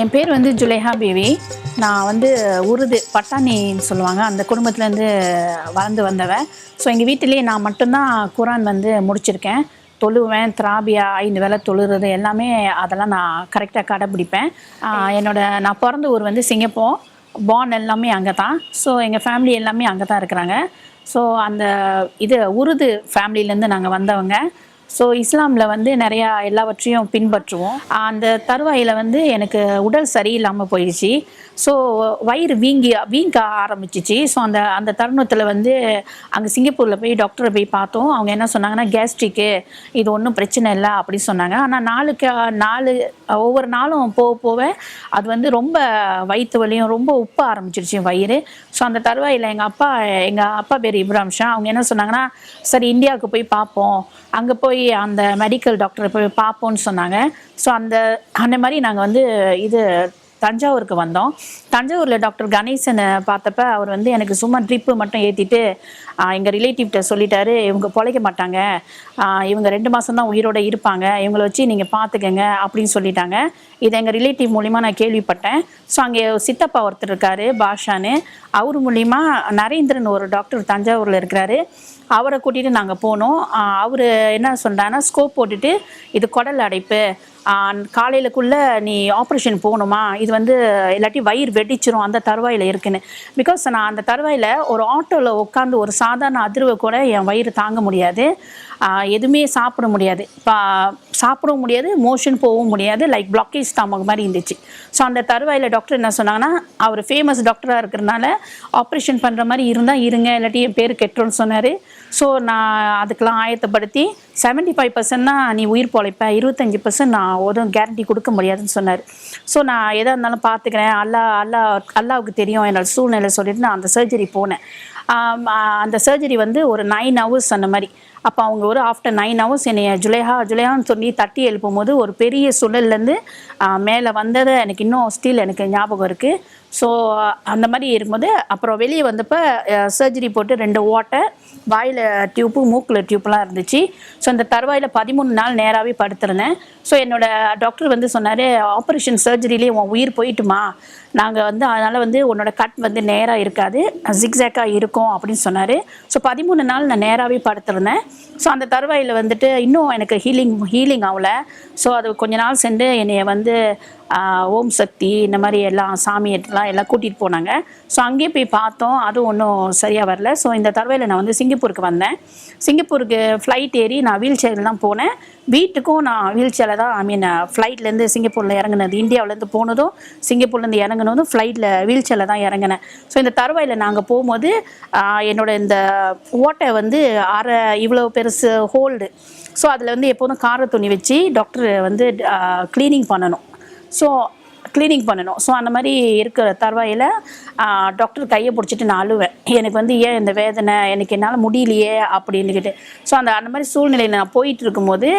என் பேர் வந்து ஜுலேஹா பேவி நான் வந்து உருது பட்டாணின்னு சொல்லுவாங்க. அந்த குடும்பத்துலேருந்து வளர்ந்து வந்தவன் ஸோ எங்கள் வீட்டிலேயே நான் மட்டும்தான் குரான் வந்து முடிச்சிருக்கேன். தொழுவேன் திராபியா ஐந்து வேலை தொழுறது எல்லாமே அதெல்லாம் நான் கரெக்டாக கடைப்பிடிப்பேன். என்னோட நான் பிறந்த ஊர் வந்து சிங்கப்பூர். பான் எல்லாமே அங்கே தான் ஸோ எங்கள் ஃபேமிலி எல்லாமே அங்கே தான் இருக்கிறாங்க. ஸோ அந்த இது உருது ஃபேமிலியிலேருந்து நாங்கள் வந்தவங்க. ஸோ இஸ்லாமில் வந்து நிறையா எல்லாவற்றையும் பின்பற்றுவோம். அந்த தருவாயில் வந்து எனக்கு உடல் சரியில்லாமல் போயிடுச்சு. ஸோ வயிறு வீங்கி வீங்க ஆரம்பிச்சிச்சு. ஸோ அந்த அந்த தருணத்தில் வந்து அங்கே சிங்கப்பூரில் போய் டாக்டரை போய் பார்த்தோம். அவங்க என்ன சொன்னாங்கன்னா கேஸ்ட்ரிக்கு இது ஒன்றும் பிரச்சனை இல்லை அப்படின்னு சொன்னாங்க. ஆனால் நாளுக்கு நாலு ஒவ்வொரு நாளும் போக போக அது வந்து ரொம்ப வயிற்று வலியும் ரொம்ப உப்ப ஆரம்பிச்சிருச்சு வயிறு. ஸோ அந்த தருவாயில் எங்கள் அப்பா எங்கள் அப்பா பேர் இப்ராம் ஷா. அவங்க என்ன சொன்னாங்கன்னா சரி இந்தியாவுக்கு போய் பார்ப்போம் அங்கே போய் அந்த மெடிக்கல் டாக்டரை போய் பார்ப்போம்னு சொன்னாங்க. ஸோ அந்த அந்த மாதிரி நாங்கள் வந்து இது தஞ்சாவூருக்கு வந்தோம். தஞ்சாவூரில் டாக்டர் கணேசனை பார்த்தப்ப அவர் வந்து எனக்கு சும்மா ட்ரிப்பு மட்டும் ஏற்றிட்டு எங்கள் ரிலேட்டிவ்கிட்ட சொல்லிட்டாரு இவங்க பொழைக்க மாட்டாங்க. இவங்க ரெண்டு மாதம் தான் உயிரோட இருப்பாங்க. இவங்களை வச்சு நீங்கள் பார்த்துக்கங்க அப்படின்னு சொல்லிட்டாங்க. இதை எங்கள் ரிலேட்டிவ் மூலிமா நான் கேள்விப்பட்டேன். ஸோ அங்கே சித்தப்பா ஒருத்தர் இருக்காரு பாஷான்னு. அவர் மூலிமா நரேந்திரன் ஒரு டாக்டர் தஞ்சாவூரில் இருக்கிறாரு. அவரை கூட்டிகிட்டு நாங்கள் போனோம். அவர் என்ன சொல்கிறாங்கன்னா ஸ்கோப் போட்டுட்டு இது குடல் அடைப்பு. காலையிலக்குள்ளே நீ ஆப்ரேஷன் போகணுமா? இது வந்து இல்லாட்டி வயிறு வெடிச்சிரும் அந்த தருவாயில் இருக்குன்னு. பிகாஸ் நான் அந்த தருவாயில் ஒரு ஆட்டோவில் உட்காந்து ஒரு சாதாரண அதிர்வை கூட என் வயிறு தாங்க முடியாது. எதுவுமே சாப்பிட முடியாது. இப்போ சாப்பிடவும் முடியாது மோஷன் போகவும் முடியாது லைக் பிளாக்கேஜ் ஸ்டாமக் மாதிரி இருந்துச்சு. ஸோ அந்த தருவாயில் டாக்டர் என்ன சொன்னாங்கன்னா அவர் ஃபேமஸ் டாக்டராக இருக்கிறனால ஆப்ரேஷன் பண்ணுற மாதிரி இருந்தால் இருங்க இல்லாட்டி என் பேர் கெட்டுருன்னு சொன்னார். ஸோ நான் அதுக்கெல்லாம் ஆயத்தப்படுத்தி செவன்ட்டி ஃபைவ் பர்சன்ட்னா நீ உயிர் பொழைப்ப இருபத்தஞ்சி பர்சன்ட் நான் எதுவும் கேரண்டி கொடுக்க முடியாதுன்னு சொன்னார். ஸோ நான் எதாக இருந்தாலும் பார்த்துக்கிறேன். அல்லா அல்லா அல்லாவுக்கு தெரியும் என்னோட சூழ்நிலை சொல்லிட்டு நான் அந்த சர்ஜரி போனேன். அந்த சர்ஜரி வந்து ஒரு நைன் ஹவர்ஸ் அந்த மாதிரி. அப்போ அவங்க ஒரு ஆஃப்டர் நைன் ஹவர்ஸ் என்னை ஜுலேஹா ஜுலேஹான்னு சொல்லி தட்டி எழுப்பும் போது ஒரு பெரிய சுழல்லேருந்து மேலே வந்ததை எனக்கு இன்னும் ஸ்டில் எனக்கு ஞாபகம் இருக்குது ஸோ அந்த மாதிரி இருக்கும்போது அப்புறம் வெளியே வந்தப்போ சர்ஜரி போட்டு ரெண்டு ஓட்டை வாயில் டியூப்பு மூக்கில் டியூப்லாம் இருந்துச்சு. ஸோ அந்த தருவாயில் பதிமூணு நாள் நேராகவே படுத்திருந்தேன். ஸோ என்னோடய டாக்டர் வந்து சொன்னார் ஆப்ரேஷன் சர்ஜரிலேயே உன் உயிர் போயிட்டுமா? நாங்கள் வந்து அதனால் வந்து உன்னோட கட் வந்து நேராக இருக்காது. ஜிக்ஸாக்காக இருக்கும் அப்படின்னு சொன்னார். ஸோ பதிமூணு நாள் நான் நேராகவே படுத்திருந்தேன். ஸோ அந்த தருவாயில் வந்துட்டு இன்னும் எனக்கு ஹீலிங் ஹீலிங் ஆகல. ஸோ அது கொஞ்ச நாள் சென்று என்னைய வந்து ஓம் சக்தி இந்த மாதிரி எல்லாம் சாமியெல்லாம் எல்லாம் கூட்டிகிட்டு போனாங்க. ஸோ அங்கேயே போய் பார்த்தோம். அதுவும் ஒன்றும் சரியாக வரல. ஸோ இந்த தடவையில் நான் வந்து சிங்கப்பூருக்கு வந்தேன். சிங்கப்பூருக்கு ஃப்ளைட் ஏறி நான் வீல் சேரில் தான் போனேன். வீட்டுக்கும் நான் வீல் சேரில் தான் ஐ மீன் ஃப்ளைட்லேருந்து சிங்கப்பூரில் இறங்குனது இந்தியாவிலேருந்து போனதும் சிங்கப்பூர்லேருந்து இறங்குனதும் ஃப்ளைட்டில் வீல் சேரில் தான் இறங்கினேன். ஸோ இந்த தருவாயில் நாங்கள் போகும்போது என்னோட இந்த ஓட்டை வந்து அரை இவ்வளோ பெருசு ஹோல்டு ஸோ அதில் வந்து எப்போதும் கார துணி வச்சு டாக்டர் வந்து க்ளீனிங் பண்ணணும். ஸோ க்ளீனிங் பண்ணணும். ஸோ அந்த மாதிரி இருக்கிற தருவாயில் டாக்டர் கையை பிடிச்சிட்டு நான் அழுவேன். எனக்கு வந்து ஏன் இந்த வேதனை? எனக்கு என்னால் முடியலையே அப்படின்னுக்கிட்டு ஸோ அந்த அந்த மாதிரி சூழ்நிலையில் நான் போயிட்டு இருக்கும்போது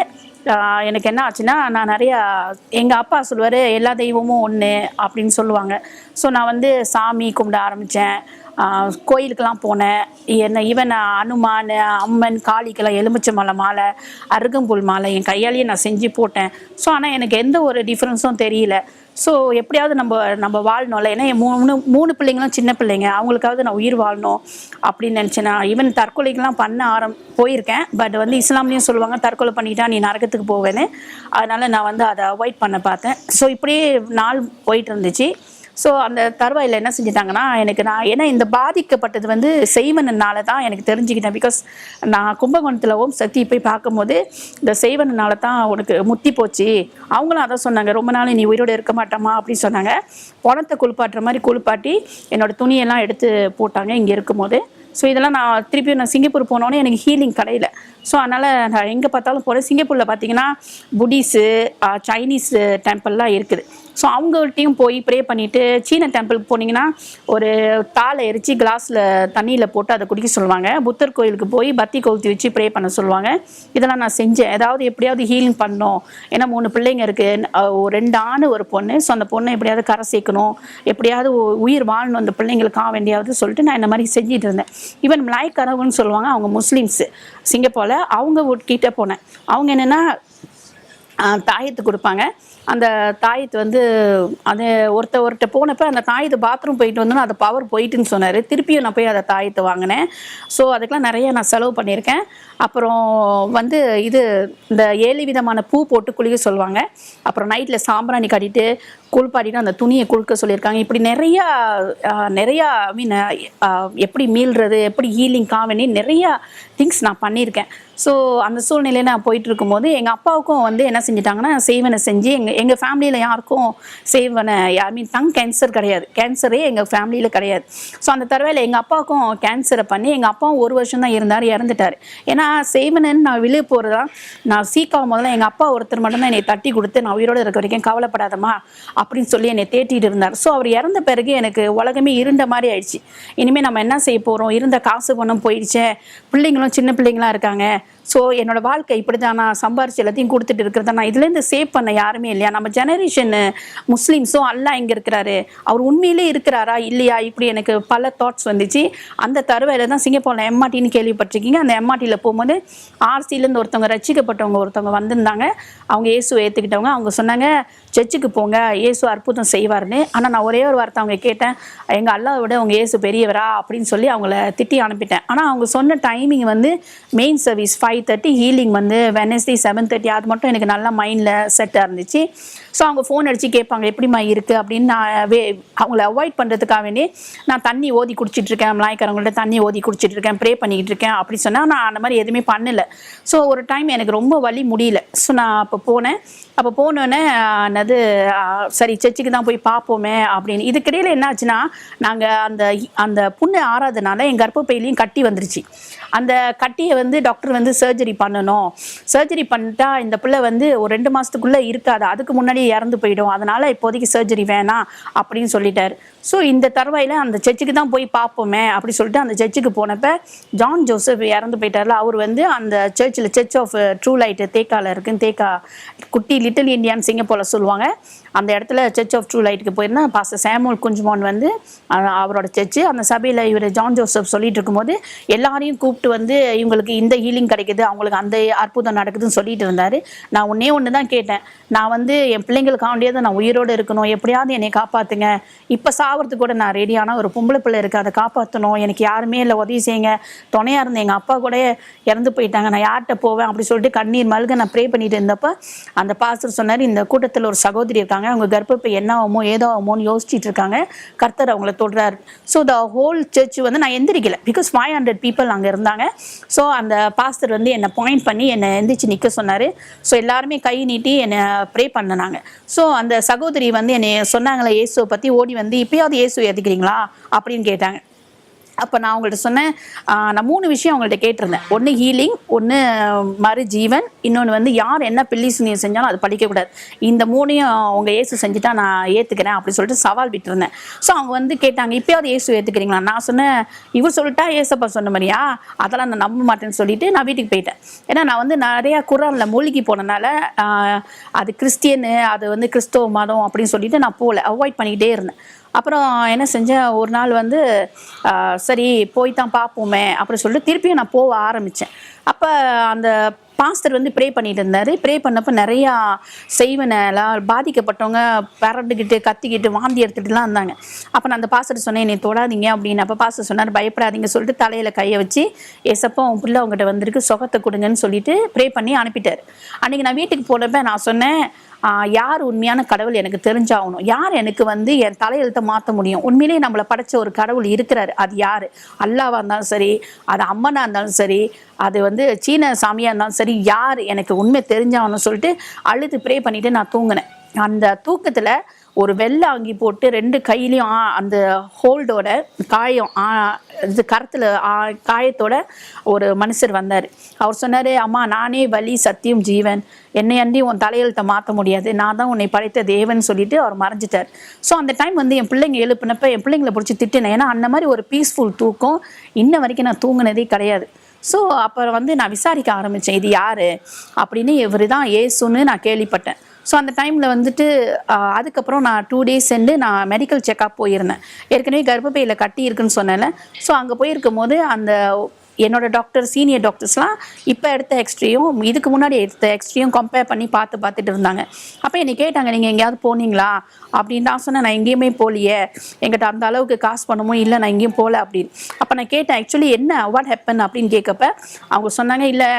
எனக்கு என்ன ஆச்சுன்னா நான் நிறையா எங்கள் அப்பா சொல்லுவார் எல்லா தெய்வமும் ஒன்று அப்படின்னு சொல்லுவாங்க. ஸோ நான் வந்து சாமி கும்பிட ஆரம்பித்தேன் கோயிலுக்கெல்லாம் போனேன். என்ன ஈவன் அனுமான் அம்மன் காளிக்கெல்லாம் எலுமிச்சை மாலை அருகம்புல் மாலை என் கையாலேயே நான் செஞ்சு போட்டேன். ஸோ ஆனால் எனக்கு எந்த ஒரு டிஃப்ரென்ஸும் தெரியல. ஸோ எப்படியாவது நம்ம நம்ம வாழணும்ல ஏன்னா என் மூணு மூணு பிள்ளைங்களும் சின்ன பிள்ளைங்க. அவங்களுக்காவது நான் உயிர் வாழணும் அப்படின்னு நினச்சேன் நான். ஈவன் தற்கொலைக்கெலாம் பண்ண ஆரம் போயிருக்கேன். பட் வந்து இஸ்லாம்லேயும் சொல்லுவாங்க தற்கொலை பண்ணிட்டா நீ நரகத்துக்கு போவேன்னு. அதனால் நான் வந்து அதை அவாய்ட் பண்ண பார்த்தேன். ஸோ இப்படியே நாள் போயிட்டு இருந்துச்சு. ஸோ அந்த தருவாயில் என்ன செஞ்சிட்டாங்கன்னா எனக்கு நான் ஏன்னா இந்த பாதிக்கப்பட்டது வந்து செய்வனால தான் எனக்கு தெரிஞ்சுக்கிட்டேன். பிகாஸ் நான் கும்பகோணத்தில் ஓம் சக்தி போய் பார்க்கும்போது இந்த செய்வனால தான் உனக்கு முத்தி போச்சு. அவங்களும் அதான் சொன்னாங்க ரொம்ப நாள் நீ உயிரோடு இருக்க மாட்டோமா அப்படின்னு சொன்னாங்க. பணத்தை குளிப்பாட்டுற மாதிரி குளிப்பாட்டி என்னோட துணியெல்லாம் எடுத்து போட்டாங்க இங்கே இருக்கும்போது. ஸோ இதெல்லாம் நான் திருப்பி நான் சிங்கப்பூர் போனோன்னே எனக்கு ஹீலிங் கிடையில. ஸோ அதனால் நான் எங்கே பார்த்தாலும் போகிறேன் சிங்கப்பூரில் பார்த்தீங்கன்னா புடிஸு சைனீஸு டெம்பிள்லாம் இருக்குது. ஸோ அவங்கள்ட்டையும் போய் ப்ரே பண்ணிவிட்டு சீன டெம்பிளுக்கு போனீங்கன்னா ஒரு தாளை எரித்து கிளாஸில் தண்ணியில் போட்டு அதை குடிக்க சொல்லுவாங்க. புத்தர் கோயிலுக்கு போய் பத்தி கொளுத்தி வச்சு ப்ரே பண்ண சொல்லுவாங்க. இதெல்லாம் நான் செஞ்சேன். ஏதாவது எப்படியாவது ஹீலிங் பண்ணோம் ஏன்னா மூணு பிள்ளைங்க இருக்குது ஒரு ரெண்டு ஆண் ஒரு பொண்ணு. ஸோ அந்த பொண்ணை எப்படியாவது கரை சேர்க்கணும். எப்படியாவது உயிர் வாழணும். அந்த பிள்ளைங்களுக்காக வேண்டியாவது சொல்லிட்டு நான் இந்த மாதிரி செஞ்சுட்டு இருந்தேன். ஈவன் மலாய் கரவுன்னு சொல்லுவாங்க. அவங்க முஸ்லீம்ஸு. சிங்கப்பூரில் அவங்க கிட்டே போனேன். அவங்க என்னென்னா தாயத்து கொடுப்பாங்க. அந்த தாயத்து வந்து அது ஒருத்த ஒருத்த போனப்போ அந்த தாயத்து பாத்ரூம் போயிட்டு வந்தோன்னா அது பவர் போயிட்டுன்னு சொன்னார். திருப்பியும் நான் போய் அதை தாயத்தை வாங்கினேன். ஸோ அதுக்கெலாம் நிறைய நான் செலவு பண்ணியிருக்கேன். அப்புறம் வந்து இது இந்த ஏழு விதமான பூ போட்டு குளிக்க சொல்லுவாங்க. அப்புறம் நைட்டில் சாம்பிராணி கட்டிட்டு குளிப்பாட்டிட்டு அந்த துணியை குளிக்க சொல்லியிருக்காங்க. இப்படி நிறையா நிறையா ஐ மீன் எப்படி மீள்றது எப்படி ஹீலிங் காவணி நிறையா திங்ஸ் நான் பண்ணியிருக்கேன். ஸோ அந்த சூழ்நிலையில் நான் போயிட்டு இருக்கும்போது எங்கள் அப்பாவுக்கும் வந்து என்ன செஞ்சிட்டாங்கன்னா சேவனை செஞ்சு எங்கள் எங்கள் ஃபேமிலியில் யாருக்கும் சேவனை ஐ மீன் டங் கேன்சர் கிடையாது. கேன்சரே எங்கள் ஃபேமிலியில் கிடையாது. ஸோ அந்த தடவையில் எங்கள் அப்பாவுக்கும் கேன்சரை பண்ணி எங்கள் அப்பாவும் ஒரு வருஷம் தான் இருந்தார் இறந்துட்டார். ஏன்னா செய்வனன்னு நான் வெளியே போகிறதா நான் சீக்காவும் முதல்ல எங்கள் அப்பா ஒருத்தர் மட்டும்தான் என்னை தட்டி கொடுத்து நான் உயிரோடு இருக்க வரைக்கும் கவலைப்படாதம்மா. அப்படின்னு சொல்லி என்னை தேட்டிகிட்டு இருந்தார். ஸோ அவர் இறந்த பிறகு எனக்கு உலகமே இருண்ட மாதிரி ஆயிடுச்சு. இனிமேல் நம்ம என்ன செய்ய போகிறோம் இருந்த காசு பணம் போயிடுச்சே. பிள்ளைங்களும் சின்ன பிள்ளைங்களா இருக்காங்க. ஸோ என்னோட வாழ்க்கை இப்படி தான் நான் சம்பாரிச்சு எல்லாத்தையும் கொடுத்துட்டு இருக்கிறத நான் இதுலேருந்து சேவ் பண்ண யாருமே இல்லையா? நம்ம ஜெனரேஷன் முஸ்லீம்ஸும் அல்லாஹ் இங்கே இருக்கிறாரு. அவர் உண்மையிலே இருக்கிறாரா? இல்லையா? இப்படி எனக்கு பல தாட்ஸ் வந்துச்சு. அந்த தருவையில் தான் சிங்கப்பூரில் எம்ஆர்டின்னு கேள்விப்பட்டிருக்கீங்க. அந்த எம்ஆர்டியில் போகும்போது ஆர்சிலேருந்து ஒருத்தவங்க ரசிக்கப்பட்டவங்க ஒருத்தவங்க வந்திருந்தாங்க. அவங்க இயேசுவை ஏற்றுக்கிட்டவங்க அவங்க சொன்னாங்க சர்ச்சுக்கு போங்க. இயேசு அற்புதம் செய்வார்னு ஆனால் நான் ஒரே ஒரு வார்த்தை அவங்க கேட்டேன். எங்கள் அல்லாவை விட அவங்க இயேசு பெரியவரா? அப்படின்னு சொல்லி அவங்கள திட்டி அனுப்பிட்டேன். ஆனால் அவங்க சொன்ன டைமிங் வந்து main service five five thirty healing வந்து வெனஸ்டே செவன் தேர்ட்டி அது மட்டும் எனக்கு நல்லா மைண்டில் செட்டாக இருந்துச்சு. ஸோ அவங்க ஃபோன் அடித்து கேட்பாங்க எப்படிம்மா இருக்குது அப்படின்னு நான் வே அவங்கள அவாய்ட் பண்ணுறதுக்காக வேண்டி நான் தண்ணி ஓதி குடிச்சிட்ருக்கேன் மலாய்க்காரங்கள்ட்ட தண்ணி ஓதி குடிச்சிட்ருக்கேன் ப்ரே பண்ணிக்கிட்டு இருக்கேன் அப்படி சொன்னால் நான் அந்த மாதிரி எதுவுமே பண்ணலை. ஸோ ஒரு டைம் எனக்கு ரொம்ப வழி முடியல. ஸோ நான் அப்போ போனேன். அப்போ போனோடனே என்னது சரி சர்ச்சுக்கு தான் போய் பார்ப்போமே அப்படின்னு. இதுக்கிடையில் என்னாச்சுன்னா நாங்கள் அந்த அந்த புண்ணு ஆறாதனால என் கர்ப்பப்பையிலையும் கட்டி வந்துருச்சு. அந்த கட்டியை வந்து டாக்டர் வந்து சர்ஜரி பண்ணணும். சர்ஜரி பண்ணிட்டா இந்த பிள்ளை வந்து ஒரு ரெண்டு மாதத்துக்குள்ளே இருக்காது. அதுக்கு முன்னாடி இறந்து போயிடும். அதனால் இப்போதைக்கு சர்ஜரி வேணாம் அப்படின்னு சொல்லிட்டார். ஸோ இந்த தருவாயில் அந்த சர்ச்சுக்கு தான் போய் பார்ப்போமே அப்படி சொல்லிட்டு அந்த சர்ச்சுக்கு போனப்ப ஜான் ஜோசப் இறந்து போயிட்டார்ல. அவர் வந்து அந்த சர்ச்சில் சர்ச் ஆஃப் ட்ரூ லைட் தேக்கால இருக்குன்னு தேக்கா குட்டி லிட்டில் இந்தியான்னு சிங்கப்பூரில் சொல்லுவாங்க. அந்த இடத்துல சர்ச் ஆஃப் ட்ரூ லைட்டுக்கு போயிருந்தா பாச சாமுவல் குஞ்சுமான் வந்து அவரோட சர்ச்சு. அந்த சபையில் இவர் ஜான் ஜோசப் சொல்லிட்டு இருக்கும்போது எல்லாரையும் கூப்பிட்டு வந்து இவங்களுக்கு இந்த ஹீலிங் கிடைக்குது அவங்களுக்கு அந்த அற்புதம் நடக்குதுன்னு சொல்லிட்டு இருந்தார். நான் ஒன்றே ஒன்று தான் கேட்டேன். நான் வந்து என் பிள்ளைங்களுக்காண்டியது நான் உயிரோடு இருக்கணும். எப்படியாவது என்னை காப்பாற்றுங்க இப்போ சா சாவறதுக்கு கூட நான் ரெடியான ஒரு பொம்பளை பிள்ளை இருக்குது அதை காப்பாற்றணும் எனக்கு யாருமே இல்லை. உதவி செய்யுங்க. துணையாக இருந்தேன் எங்கள் அப்பா கூட இறந்து போயிட்டாங்க. நான் யார்கிட்ட போவேன் அப்படி சொல்லிட்டு கண்ணீர் மல்க நான் ப்ரே பண்ணிட்டு இருந்தப்போ அந்த பாஸ்டர் சொன்னார் இந்த கூட்டத்தில் ஒரு சகோதரி இருக்காங்க. அவங்க கர்ப்பப்பை என்ன ஆகுமோ ஏதோ ஆகுமோன்னு யோசிச்சுட்டு இருக்காங்க. கர்த்தர் அவங்கள தொடுறாரு. ஸோ த ஹோல் சர்ச் வந்து நான் எந்திரிக்கல. பிகாஸ் ஃபைவ் ஹண்ட்ரட் பீப்புள் அங்கே இருந்தாங்க. ஸோ அந்த பாஸ்டர் வந்து என்னை பாயிண்ட் பண்ணி என்னை எந்திரிச்சு நிற்க சொன்னார். ஸோ எல்லாருமே கை நீட்டி என்னை ப்ரே பண்ணினாங்க. ஸோ அந்த சகோதரி வந்து என்னை சொன்னாங்களே இயேசுவை பற்றி ஓடி வந்து எப்படியாவது இயேசு ஏற்றுக்கிறீங்களா அப்படின்னு கேட்டாங்க. அப்போ நான் அவங்கள்ட்ட சொன்னேன் நான் மூணு விஷயம் அவங்கள்ட்ட கேட்டிருந்தேன். ஒன்று ஹீலிங் ஒன்று மறு ஜீவன் இன்னொன்று வந்து யார் என்ன பில்லி சுனியம் செஞ்சாலும் அது படிக்கக்கூடாது இந்த மூணையும் அவங்க இயேசு செஞ்சுட்டா நான் ஏற்றுக்கிறேன் அப்படின்னு சொல்லிட்டு சவால் விட்டுருந்தேன். ஸோ அவங்க வந்து கேட்டாங்க இப்போயாவது இயேசு ஏற்றுக்கிறீங்களா நான் சொன்னேன் இவர் சொல்லிட்டா ஏசப்பா சொன்ன மாதிரியா? அதெல்லாம் நான் நம்ப மாட்டேன்னு சொல்லிட்டு நான் வீட்டுக்கு போயிட்டேன். ஏன்னா நான் வந்து நிறையா குரானில் மூழ்கி போனனால அது கிறிஸ்டியனு அது வந்து கிறிஸ்தவ மதம் அப்படின்னு சொல்லிட்டு நான் போகல அவாய்ட் பண்ணிக்கிட்டே இருந்தேன். அப்புறம் என்ன செஞ்சேன்? ஒரு நாள் வந்து சரி போய் தான் பார்ப்போமே அப்படி சொல்லிட்டு திருப்பியும் நான் போக ஆரம்பித்தேன் அப்போ அந்த பாஸ்டர் வந்து ப்ரே பண்ணிட்டு இருந்தார். ப்ரே பண்ணப்போ நிறையா செய்வனெல்லாம் பாதிக்கப்பட்டவங்க பரண்டுக்கிட்டு கத்திக்கிட்டு வாந்தி எடுத்துகிட்டுலாம் இருந்தாங்க. அப்போ நான் அந்த பாஸ்டர் சொன்னேன் என்னை தொடாதீங்க அப்படின்னு. அப்போ பாஸ்டர் சொன்னார் பயப்படாதீங்க சொல்லிட்டு தலையில் கையை வச்சு எசப்போ உன் பிள்ளை அவங்ககிட்ட வந்திருக்கு சுகத்தை கொடுங்கன்னு சொல்லிட்டு ப்ரே பண்ணி அனுப்பிட்டார். அன்றைக்கி நான் வீட்டுக்கு போனப்போ நான் சொன்னேன் யார் உண்மையான கடவுள் எனக்கு தெரிஞ்சாகணும்? யார் எனக்கு வந்து என் தலையெழுத்தை மாற்ற முடியும்? உண்மையிலேயே நம்மளை படைச்ச ஒரு கடவுள் இருக்கிறாரு. அது யார்? அல்லாவாக இருந்தாலும் சரி அது அம்மனாக இருந்தாலும் சரி அது வந்து சீன சாமியாக இருந்தாலும் சரி யார் எனக்கு உண்மை தெரிஞ்சாகணும்னு சொல்லிட்டு அழுது ப்ரே பண்ணிவிட்டு நான் தூங்கினேன். அந்த தூக்கத்தில் ஒரு வெள்ளை அங்கி போட்டு ரெண்டு கையிலையும் அந்த ஹோல்டோட காயம் இது கரத்தில் காயத்தோட ஒரு மனுஷர் வந்தார். அவர் சொன்னார் அம்மா நானே வலி சத்தியம் ஜீவன். என்னை அண்டி உன் தலையெழுத்தை மாற்ற முடியாது. நான் தான் உன்னை படைத்த தேவன் சொல்லிட்டு அவர் மறைஞ்சிட்டார். ஸோ அந்த டைம் வந்து என் பிள்ளைங்க எழுப்பினப்ப என் பிள்ளைங்களை பிடிச்சி திட்டினேன். ஏன்னா அந்த மாதிரி ஒரு பீஸ்ஃபுல் தூக்கம் இன்ன வரைக்கும் நான் தூங்கினதே கிடையாது. ஸோ அப்புறம் வந்து நான் விசாரிக்க ஆரம்பித்தேன் இது யார்? அப்படின்னு இவர் தான் ஏசுன்னு நான் கேள்விப்பட்டேன். ஸோ அந்த டைமில் வந்துட்டு அதுக்கப்புறம் நான் டூ டேஸ் சென்று நான் மெடிக்கல் செக்கப் போயிருந்தேன். ஏற்கனவே கர்ப்பப்பையில் கட்டி இருக்குன்னு சொன்னேன்ல. ஸோ அங்கே போயிருக்கும் போது அந்த என்னோட டாக்டர் சீனியர் டாக்டர்ஸ்லாம் இப்போ எடுத்த எக்ஸ்ட்ரியும் இதுக்கு முன்னாடி எடுத்த எக்ஸ்ட்ரியும் கம்பேர் பண்ணி பார்த்து பார்த்துட்டு இருந்தாங்க. அப்போ என்னை கேட்டாங்க நீங்கள் எங்கேயாவது போனீங்களா? அப்படின்னு நான் சொன்னேன் நான் எங்கேயுமே போகலையே. எங்கிட்ட அந்த அளவுக்கு காசு பண்ணமோ இல்லை நான் எங்கேயும் போகல அப்படின்னு. அப்போ நான் கேட்டேன் ஆக்சுவலி என்ன வாட் ஹேப்பன் அப்படின்னு கேட்கப்ப அவங்க சொன்னாங்க இல்லை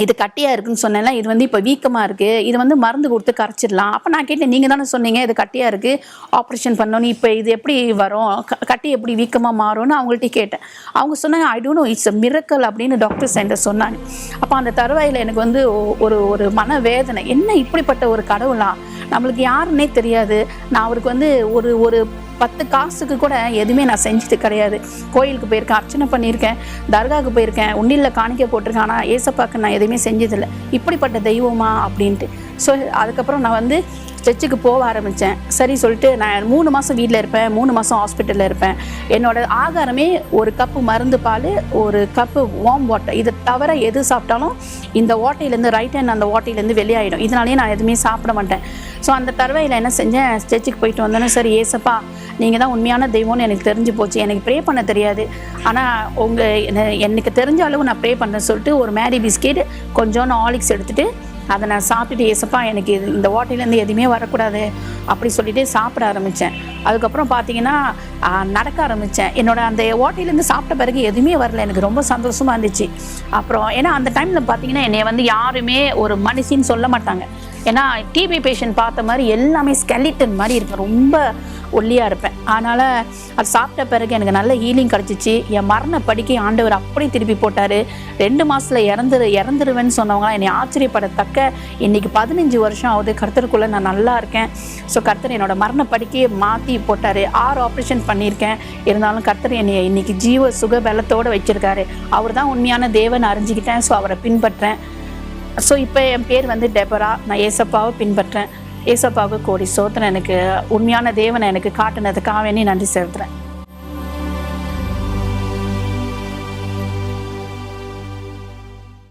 இது கட்டியாக இருக்குன்னு சொன்னேன்ல இது வந்து இப்போ வீக்கமாக இருக்குது இது வந்து மருந்து கொடுத்து கரைச்சிடலாம். அப்போ நான் கேட்டேன் நீங்கள் தானே சொன்னீங்க இது கட்டியாக இருக்குது ஆப்ரேஷன் பண்ணணும் இப்போ இது எப்படி வரும் க- கட்டி எப்படி வீக்கமாக மாறும்னு அவங்கள்ட்ட கேட்டேன். அவங்க சொன்னாங்க I don't know it's miracle அப்படின்னு டாக்டர் சென்டர் சொன்னாங்க. அப்போ அந்த தருவாயில் எனக்கு வந்து ஒரு ஒரு மனவேதனை என்ன இப்படிப்பட்ட ஒரு கடவுளா? நம்மளுக்கு யாருன்னே தெரியாது. நான் அவருக்கு வந்து ஒரு ஒரு பத்து காசுக்கு கூட எதுவுமே நான் செஞ்சது கிடையாது. கோயிலுக்கு போயிருக்கேன் அர்ச்சனை பண்ணியிருக்கேன் தர்காவுக்கு போயிருக்கேன் உண்டியில் காணிக்க போட்டிருக்கேன் ஆனால் ஏசப்பாக்கு நான் எதுவுமே செஞ்சதில்லை. இப்படிப்பட்ட தெய்வமா அப்படின்ட்டு. ஸோ அதுக்கப்புறம் நான் வந்து சர்ச்சுக்கு போக ஆரம்பித்தேன் சரி சொல்லிட்டு நான் மூணு மாதம் வீட்டில் இருப்பேன் மூணு மாதம் ஹாஸ்பிட்டலில் இருப்பேன். என்னோட ஆகாரமே ஒரு கப்பு மருந்து பால் ஒரு கப்பு வார்ம் வாட்டர் இதை தவிர எது சாப்பிட்டாலும் இந்த ஓட்டையிலேருந்து ரைட் ஹேண்ட் அந்த ஓட்டையிலேருந்து வெளியாகிடும் இதனாலேயே நான் எதுவுமே சாப்பிட மாட்டேன். ஸோ அந்த தருவையில் என்ன செஞ்சேன்? சர்ச்சுக்கு போயிட்டு வந்தோன்னே சரி ஏசப்பா நீங்கள் தான் உண்மையான தெய்வம்னு எனக்கு தெரிஞ்சு போச்சு. எனக்கு ப்ரே பண்ண தெரியாது. ஆனால் உங்கள் எனக்கு தெரிஞ்ச அளவு நான் ப்ரே பண்ணேன்னு சொல்லிட்டு ஒரு மேரி பிஸ்கெட் கொஞ்சோண்டு ஆலிக்ஸ் எடுத்துகிட்டு அதை நான் சாப்பிட்டுட்டு ஏசப்பா எனக்கு இது இந்த ஓட்டையிலேருந்து எதுவுமே வரக்கூடாது. அப்படி சொல்லிட்டு சாப்பிட ஆரம்பித்தேன் அதுக்கப்புறம் பார்த்தீங்கன்னா நடக்க ஆரம்பித்தேன் என்னோட அந்த ஓட்டையிலேருந்து சாப்பிட்ட பிறகு எதுவுமே வரல. எனக்கு ரொம்ப சந்தோஷமாக இருந்துச்சு. அப்புறம் ஏன்னா அந்த டைமில் பார்த்தீங்கன்னா என்னை வந்து யாருமே ஒரு மனுஷின்னு சொல்ல மாட்டாங்க. ஏன்னா டிபி பேஷண்ட் பார்த்த மாதிரி எல்லாமே ஸ்கெலிட்டன் மாதிரி இருக்கும் ரொம்ப ஒல்லியாக இருப்பேன். அதனால் அது சாப்பிட்ட பிறகு எனக்கு நல்ல ஹீலிங் கிடச்சிச்சு. என் மரண படிக்கை ஆண்டவர் அப்படி திருப்பி போட்டார். ரெண்டு மாதத்தில் இறந்துரு இறந்துருவேன்னு சொன்னவங்களாம் என்னை ஆச்சரியப்படத்தக்க இன்னைக்கு பதினஞ்சு வருஷம் ஆகுது. கர்த்தருக்குள்ளே நான் நல்லா இருக்கேன். ஸோ கர்த்தர் என்னோட மரண படிக்கையை மாற்றி போட்டார். ஆறு ஆப்ரேஷன் பண்ணியிருக்கேன். இருந்தாலும் கர்த்தர் என்னை இன்னைக்கு ஜீவ சுக பலத்தோடு வச்சுருக்காரு. அவர் தான் உண்மையான தேவன் அறிஞ்சிக்கிட்டேன். ஸோ அவரை பின்பற்றேன். ஸோ இப்போ என் பேர் வந்து டெபரா. நான் ஏசப்பாவை பின்பற்றேன். ஏசப்பாவுக்கு கோடி சோத்திரம் எனக்கு உண்மையான தேவனை எனக்கு காட்டினதுக்காக வேண்டி நன்றி செலுத்துறேன்.